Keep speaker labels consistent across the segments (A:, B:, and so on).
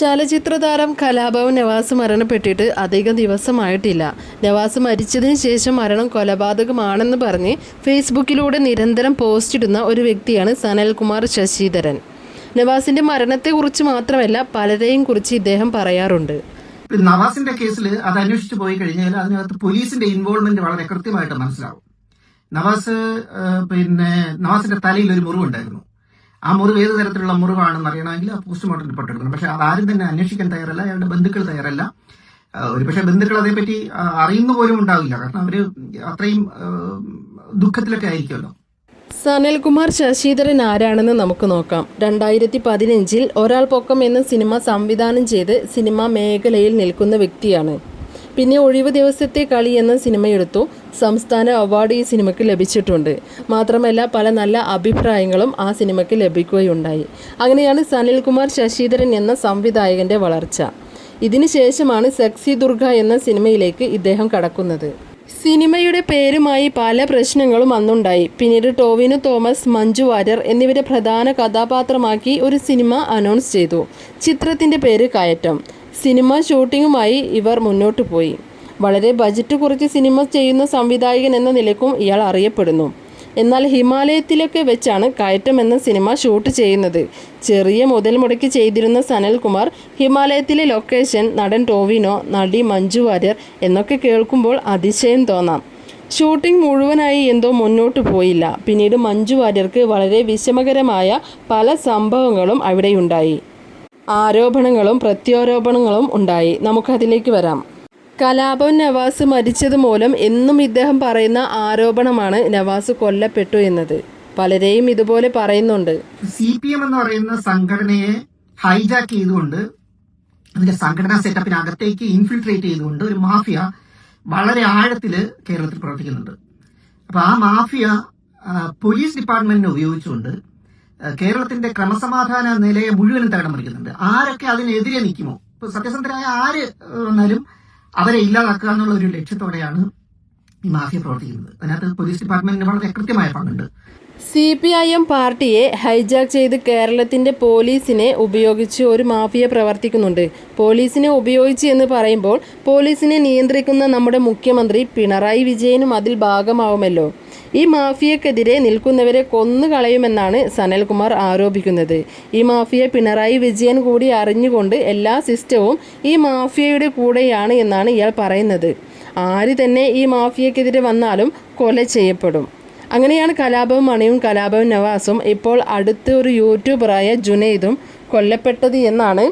A: ചലച്ചിത്ര താരം കലാഭവൻ നവാസ് മരണപ്പെട്ടിട്ട് അധികം ദിവസമായിട്ടില്ല. നവാസ് മരിച്ചതിന് ശേഷം മരണം കൊലപാതകമാണെന്ന് പറഞ്ഞ് ഫേസ്ബുക്കിലൂടെ നിരന്തരം പോസ്റ്റ് ഇടുന്ന ഒരു വ്യക്തിയാണ് സനൽകുമാർ ശശിധരൻ. നവാസിന്റെ മരണത്തെക്കുറിച്ച് മാത്രമല്ല പലരെയും കുറിച്ച് ഇദ്ദേഹം പറയാറുണ്ട്.
B: നവാസിന്റെ കേസിൽ അത് അന്വേഷിച്ചു പോയി കഴിഞ്ഞാൽ അതിനകത്ത് പോലീസിന്റെ ഇൻവോൾവ്മെന്റ് വളരെ കൃത്യമായിട്ട് മനസ്സിലാവും. നവാസ് പിന്നെ നവാസിന്റെ തലയിൽ ഒരു മുറിവുണ്ടായിരുന്നു. ആ മുറിവ് ഏത് തരത്തിലുള്ള മുറിവാണെന്ന് അറിയണമെങ്കിൽ ആ പോസ്റ്റ്മോർട്ടം റിപ്പോർട്ട് എടുക്കണം പക്ഷെ ആരും തന്നെ അന്വേഷിക്കാൻ തയ്യാറല്ല അയാളുടെ ബന്ധുക്കൾ തയ്യാറല്ല. ഒരുപക്ഷെ ബന്ധുക്കൾ അതേപ്പറ്റി അറിയുന്ന പോലും ഉണ്ടാവില്ല. കാരണം അവർ അത്രയും ദുഃഖത്തിലൊക്കെ ആയിരിക്കുമല്ലോ.
A: സനൽകുമാർ ശശിധരൻ ആരാണെന്ന് നമുക്ക് നോക്കാം. രണ്ടായിരത്തി പതിനഞ്ചിൽ ഒരാൾ പൊക്കം എന്ന സിനിമ സംവിധാനം ചെയ്ത് സിനിമാ മേഖലയിൽ നിൽക്കുന്ന വ്യക്തിയാണ്. പിന്നെ ഒഴിവ് ദിവസത്തെ കളി എന്ന സിനിമയെടുത്തു. സംസ്ഥാന അവാർഡ് ഈ സിനിമയ്ക്ക് ലഭിച്ചിട്ടുണ്ട്. മാത്രമല്ല പല നല്ല അഭിപ്രായങ്ങളും ആ സിനിമയ്ക്ക് ലഭിക്കുകയുണ്ടായി. അങ്ങനെയാണ് സനിൽകുമാർ ശശിധരൻ എന്ന സംവിധായകന്റെ വളർച്ച. ഇതിനു ശേഷമാണ് സെക്സി ദുർഗ എന്ന സിനിമയിലേക്ക് ഇദ്ദേഹം കടക്കുന്നത്. സിനിമയുടെ പേരുമായി പല പ്രശ്നങ്ങളും അന്നുണ്ടായി. പിന്നീട് ടോവിനു തോമസ് മഞ്ജു വാര്യർ എന്നിവരെ പ്രധാന കഥാപാത്രമാക്കി ഒരു സിനിമ അനൗൺസ് ചെയ്തു. ചിത്രത്തിന്റെ പേര് കയറ്റം. സിനിമ ഷൂട്ടിങ്ങുമായി ഇവർ മുന്നോട്ട് പോയി. വളരെ ബജറ്റ് കുറച്ച് സിനിമ ചെയ്യുന്ന സംവിധായകൻ എന്ന നിലക്കും ഇയാൾ അറിയപ്പെടുന്നു. എന്നാൽ ഹിമാലയത്തിലൊക്കെ വെച്ചാണ് കയറ്റം എന്ന സിനിമ ഷൂട്ട് ചെയ്യുന്നത്. ചെറിയ മുതൽ മുടക്കി ചെയ്തിരുന്ന സനൽകുമാർ ഹിമാലയത്തിലെ ലൊക്കേഷൻ നടൻ ടോവിനോ നടി മഞ്ജു വാര്യർ എന്നൊക്കെ കേൾക്കുമ്പോൾ അതിശയം തോന്നാം. ഷൂട്ടിംഗ് മുഴുവനായി എന്തോ മുന്നോട്ട് പോയില്ല. പിന്നീട് മഞ്ജു വാര്യർക്ക് വളരെ വിഷമകരമായ പല സംഭവങ്ങളും അവിടെയുണ്ടായി. ആരോപണങ്ങളും പ്രത്യാരോപണങ്ങളും ഉണ്ടായി. നമുക്കതിലേക്ക് വരാം. കലാപം നവാസ് മരിച്ചത് മൂലം എന്നും ഇദ്ദേഹം പറയുന്ന ആരോപണമാണ് നവാസ് കൊല്ലപ്പെട്ടു എന്നത്. പലരെയും ഇതുപോലെ പറയുന്നുണ്ട്.
B: സി പി എം എന്ന് പറയുന്ന സംഘടനയെ ഹൈജാക്ക് ചെയ്തുകൊണ്ട് അതിന്റെ സംഘടനാ സെറ്റപ്പിനകത്തേക്ക് ഇൻഫിൽട്രേറ്റ് ചെയ്തുകൊണ്ട് ഒരു മാഫിയ വളരെ ആഴത്തിൽ കേരളത്തിൽ പ്രവർത്തിക്കുന്നുണ്ട്. അപ്പൊ ആ മാഫിയ പോലീസ് ഡിപ്പാർട്ട്മെന്റിനെ ഉപയോഗിച്ചുകൊണ്ട് കേരളത്തിന്റെ ക്രമസമാധാന നിലയെ മുഴുവനും തകടം മറിക്കുന്നുണ്ട് ആരൊക്കെ അതിനെതിരെ നിൽക്കുമോ? ഇപ്പൊ സത്യസന്ധരായ ആര് വന്നാലും അവരെ ഇല്ലാതാക്കുക എന്നുള്ള ഒരു ലക്ഷ്യത്തോടെയാണ് ഈ മാഫിയ പ്രവർത്തിക്കുന്നത്. അതിനകത്ത് പോലീസ് ഡിപ്പാർട്ട്മെന്റിന് വളരെ കൃത്യമായ പങ്കുണ്ട്.
A: സി പി ഐ എം പാർട്ടിയെ ഹൈജാക്ക് ചെയ്ത് കേരളത്തിന്റെ പോലീസിനെ ഉപയോഗിച്ച് ഒരു മാഫിയ പ്രവർത്തിക്കുന്നുണ്ട്. പോലീസിനെ ഉപയോഗിച്ച് എന്ന് പറയുമ്പോൾ പോലീസിനെ നിയന്ത്രിക്കുന്ന നമ്മുടെ മുഖ്യമന്ത്രി പിണറായി വിജയനും അതിൽ ഭാഗമാവുമല്ലോ. ഈ മാഫിയക്കെതിരെ നിൽക്കുന്നവരെ കൊന്നുകളയുമെന്നാണ് സനൽകുമാർ ആരോപിക്കുന്നത്. ഈ മാഫിയ പിണറായി വിജയൻ കൂടി അറിഞ്ഞുകൊണ്ട് എല്ലാ സിസ്റ്റവും ഈ മാഫിയയുടെ കൂടെയാണ് എന്നാണ് ഇയാൾ പറയുന്നത്. ആര് തന്നെ ഈ മാഫിയക്കെതിരെ വന്നാലും കൊല ചെയ്യപ്പെടും. അങ്ങനെയാണ് കലാപവും മണിയും കലാപവും നവാസും ഇപ്പോൾ അടുത്ത ഒരു യൂട്യൂബറായ ജുനൈദും കൊല്ലപ്പെട്ടത് എന്നാണ്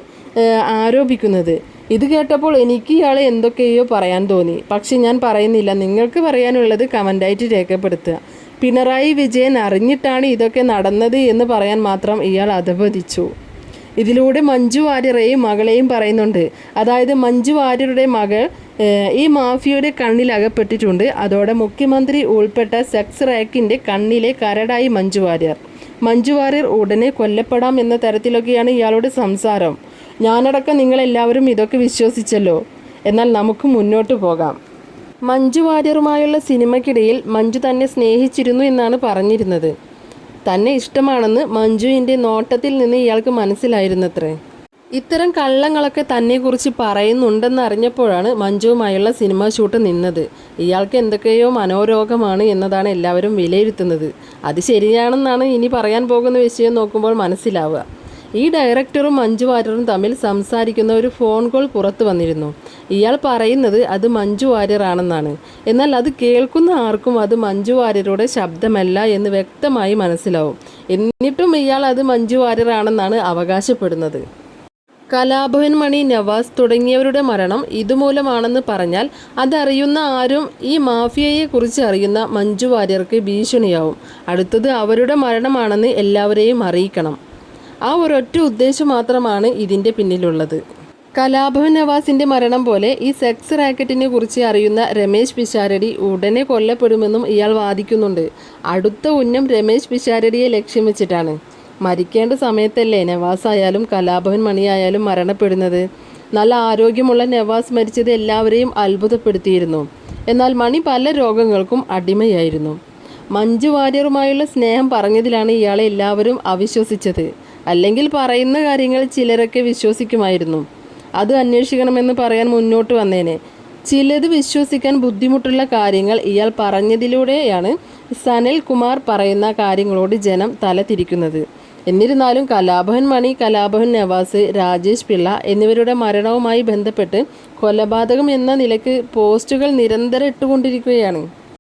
A: ആരോപിക്കുന്നത്. ഇത് കേട്ടപ്പോൾ എനിക്ക് ഇയാളെ എന്തൊക്കെയോ പറയാൻ തോന്നി. പക്ഷെ ഞാൻ പറയുന്നില്ല. നിങ്ങൾക്ക് പറയാനുള്ളത് കമന്റായിട്ട് രേഖപ്പെടുത്തുക. പിണറായി വിജയൻ അറിഞ്ഞിട്ടാണ് ഇതൊക്കെ നടന്നത് എന്ന് പറയാൻ മാത്രം ഇയാൾ അധപതിച്ചു. ഇതിലൂടെ മഞ്ജു വാര്യരെയും മകളെയും പറയുന്നുണ്ട്. അതായത് മഞ്ജു വാര്യരുടെ മകൾ ഈ മാഫിയയുടെ കണ്ണിൽ അകപ്പെട്ടിട്ടുണ്ട്. അതോടെ മുഖ്യമന്ത്രി ഉൾപ്പെട്ട സെക്സ് റാക്കിന്റെ കണ്ണിലെ കരടായി മഞ്ജു വാര്യർ. മഞ്ജു വാര്യർ ഉടനെ കൊല്ലപ്പെടാം എന്ന തരത്തിലൊക്കെയാണ് ഇയാളുടെ സംസാരം. ഞാനടക്കം നിങ്ങളെല്ലാവരും ഇതൊക്കെ വിശ്വസിച്ചല്ലോ. എന്നാൽ നമുക്ക് മുന്നോട്ട് പോകാം. മഞ്ജു വാര്യറുമായുള്ള സിനിമയ്ക്കിടയിൽ മഞ്ജു തന്നെ സ്നേഹിച്ചിരുന്നു എന്നാണ് പറഞ്ഞിരുന്നത്. തന്നെ ഇഷ്ടമാണെന്ന് മഞ്ജുവിന്റെ നോട്ടത്തിൽ നിന്ന് ഇയാൾക്ക് മനസ്സിലായിരുന്നത്രേ. ഇത്തരം കള്ളങ്ങളൊക്കെ തന്നെക്കുറിച്ച് പറയുന്നുണ്ടെന്ന് അറിഞ്ഞപ്പോഴാണ് മഞ്ജുവുമായുള്ള സിനിമ ഷൂട്ട് നിന്നത്. ഇയാൾക്ക് എന്തൊക്കെയോ മനോരോഗമാണ് എന്നതാണ് എല്ലാവരും വിലയിരുത്തുന്നത്. അത് ശരിയാണെന്നാണ് ഇനി പറയാൻ പോകുന്ന വിഷയം നോക്കുമ്പോൾ മനസ്സിലാവുക. ഈ ഡയറക്ടറും മഞ്ജു വാര്യറും തമ്മിൽ സംസാരിക്കുന്ന ഒരു ഫോൺ കോൾ പുറത്തു വന്നിരുന്നു. ഇയാൾ പറയുന്നത് അത് മഞ്ജു വാര്യറാണെന്നാണ് എന്നാൽ അത് കേൾക്കുന്ന ആർക്കും അത് മഞ്ജു വാര്യരുടെ ശബ്ദമല്ല എന്ന് വ്യക്തമായി മനസ്സിലാവും. എന്നിട്ടും ഇയാൾ അത് മഞ്ജു വാര്യറാണെന്നാണ് അവകാശപ്പെടുന്നത്. കലാഭവൻ മണി നവാസ് തുടങ്ങിയവരുടെ മരണം ഇതുമൂലമാണെന്ന് പറഞ്ഞാൽ അതറിയുന്ന ആരും ഈ മാഫിയയെക്കുറിച്ച് അറിയുന്ന മഞ്ജു വാര്യർക്ക് ഭീഷണിയാവും. അടുത്തത് അവരുടെ മരണമാണെന്ന് എല്ലാവരെയും അറിയിക്കണം. ആ ഒരൊറ്റ ഉദ്ദേശം മാത്രമാണ് ഇതിന്റെ പിന്നിലുള്ളത്. കലാഭവൻ നവാസിന്റെ മരണം പോലെ ഈ സെക്സ് റാക്കറ്റിനെ കുറിച്ച് അറിയുന്ന രമേശ് പിഷാരടി ഉടനെ കൊല്ലപ്പെടുമെന്നും ഇയാൾ വാദിക്കുന്നുണ്ട്. അടുത്ത ഉന്നം രമേശ് പിഷാരടിയെ ലക്ഷ്യം വെച്ചിട്ടാണ്. മരിക്കേണ്ട സമയത്തല്ലേ നവാസ് ആയാലും കലാഭവൻ മണിയായാലും മരണപ്പെടുന്നത്? നല്ല ആരോഗ്യമുള്ള നവാസ് മരിച്ചത് എല്ലാവരെയും അത്ഭുതപ്പെടുത്തിയിരുന്നു. എന്നാൽ മണി പല രോഗങ്ങൾക്കും അടിമയായിരുന്നു. മഞ്ജു വാര്യറുമായുള്ള സ്നേഹം പറഞ്ഞതിലാണ് ഇയാളെ എല്ലാവരും അവിശ്വസിച്ചത്. അല്ലെങ്കിൽ പറയുന്ന കാര്യങ്ങൾ ചിലരൊക്കെ വിശ്വസിക്കുമായിരുന്നു. അത് അന്വേഷിക്കണമെന്ന് പറയാൻ മുന്നോട്ട് വന്നേനെ. ചിലത് വിശ്വസിക്കാൻ ബുദ്ധിമുട്ടുള്ള കാര്യങ്ങൾ ഇയാൾ പറഞ്ഞതിലൂടെയാണ് സനൽ കുമാർ പറയുന്ന കാര്യങ്ങളോട് ജനം തല തിരിക്കുന്നത്. എന്നിരുന്നാലും കലാഭവൻ മണി കലാഭവൻ നവാസ് രാജേഷ് പിള്ള എന്നിവരുടെ മരണവുമായി ബന്ധപ്പെട്ട് കൊലപാതകം എന്ന നിലയ്ക്ക് പോസ്റ്റുകൾ നിരന്തരം ഇട്ടുകൊണ്ടിരിക്കുകയാണ്.